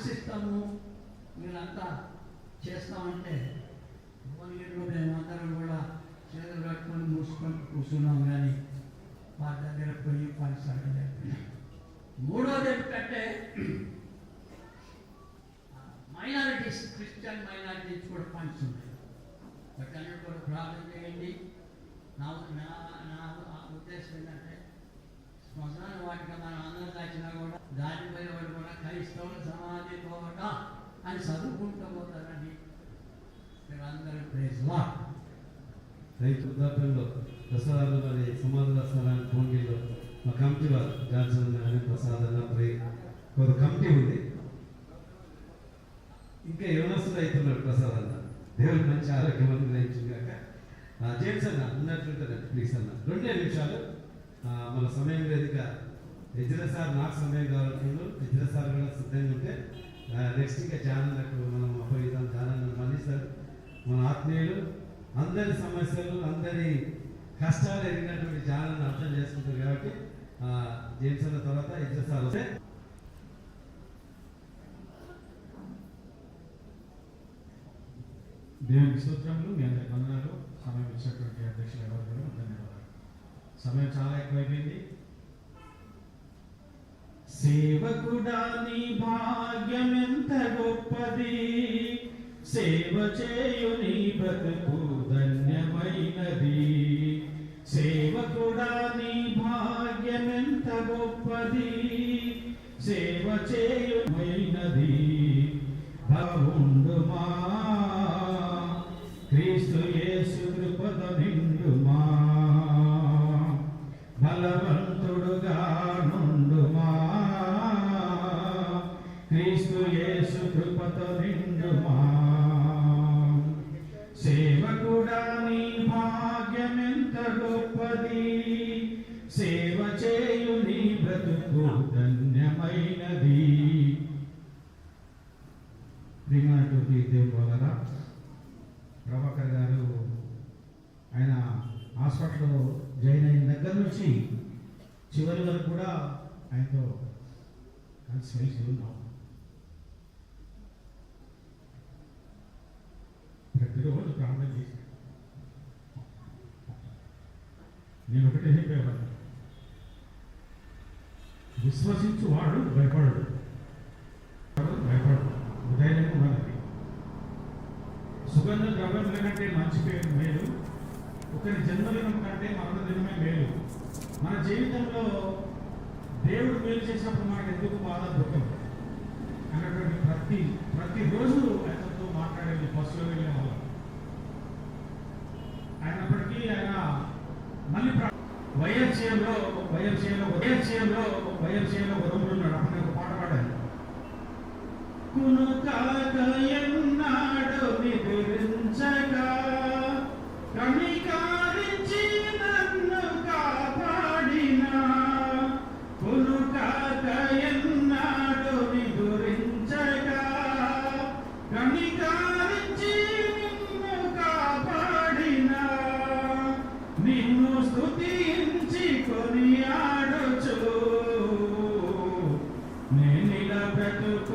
ఆశిస్తాము మీరంతా చేస్తామంటే భువనగిరిలో మేమందరం కూడా చేతులు కట్టుకొని మూసుకొని కూర్చున్నాం కానీ వారి దగ్గర పోయి ఫండ్స్ అడగలేదు మూడోది ఏమిటంటే మైనారిటీస్ క్రిస్టియన్ మైనారిటీస్ కూడా ఫండ్స్ ఉన్నాయి. బట్ అన్నీ కూడా ప్రార్థన చేయండి. నా నా నా ఉద్దేశం ఏంటంటే శ్మశాన వాటికి మనం అందరం దాచినా కూడా దానిపై క్రైస్తవుల సమాధి పోవట అని చదువుకుంటూ పోతారని మీరు అందరూ ప్రేజ్ వా రైతు వృద్ధాప్యంలో ప్రసాదాలు మరి సమాధుల స్థలానికి భోంగిలో మా కమిటీ వారు జాన్సన్ అనే ప్రసాద్ అన్న ప్రే కొంత కమిటీ ఉంది. ఇంకా యవనస్తులు అవుతున్నారు ప్రసాద్ అన్న దేవుడు మంచి ఆరోగ్యం అనుగ్రహించింది కాక జేమ్స్ అన్న ఉన్నట్లుంటుందండి ప్లీజ్ అన్న. రెండే నిమిషాలు. మన సమయం వేదిక ఎజ్ర సార్ నాకు సమయం కావాలంటున్నారు ఎజ్ర సార్ కూడా సిద్ధంగా ఉంటే నెక్స్ట్ ఇంకా జానన్నకు మనం అప్పగిద్దాం. జానన్న మళ్ళీ సార్ మన ఆత్మీయులు అందరి సమస్యలు అందరి కష్టాలు ఎదిగినటువంటి జానన్న అర్థం చేసుకుంటారు కాబట్టి ఆ, జేమ్స్ అన్న తర్వాత ఎజ్ర సార్ వస్తే. దేవుని సూత్రంలో మీ అందరికి వందనాలు. సమయం ఇచ్చినటువంటి అధ్యక్షులు ఎవరు కూడా ధన్యవాదాలు. సమయం చాలా ఎక్కువైపోయింది. సేవకుడా నీ భాగ్యం ఎంత గొప్పది. సేవ చేయు నీ బ్రతుకు ధన్యమైనది. సేవకుడా నీ భాగ్యం ఎంత గొప్పది. సేవ చేయుమైనది బాగుండుమా. క్రీస్తు యేసు కృపద నిండుమా క్రీస్తు యేసు కృపతో నిండుమా. సేవకుడా నీ భాగ్యమెంత గొప్పది సేవ చేయు నీ బ్రతుకు ధన్యమైనది. ప్రియమైనటువంటి దేవుడు ప్రభాకర్ గారు ఆయన హాస్పిటల్లో జాయిన్ అయిన దగ్గర నుంచి చివరి వరకు కూడా ఆయనతో కలిసి మెలిసి ఉన్నాం. విశ్వసించు వాడు భయపడడు. భయపడదు భయపడడు. ఉదయం మనకి సుగంధ ద్రవ్యముల కంటే మంచి పేరు మేలు. ఒకరి జన్మదినం కంటే మరణ దినమే మేలు. మన జీవితంలో దేవుడు మేలు చేసినప్పుడు మనకు ఎందుకు బాధ దుఃఖం? అన్నటువంటి ప్రతి ప్రతిరోజు ఆయనతో మాట్లాడేది బస్సులో వెళ్ళి వాళ్ళం అయినప్పటికీ ఆయన మళ్ళీ ప్ర- వైఎంసీఏలో వైఎంసీఏలో వైఎంసీఏలో వైఎంసీఎంలో గొడవలు ఉన్నాడు అప్పుడు నేను ఒక పాట పాడాను కునుకాకయన్నాడు నిద్రించగా కణికారించి నన్ను కాపాడిన. కునుకాకయన్నాడు నిదురించగా కణికారించి నిన్ను కాపాడిన. నిన్ను స్తుతి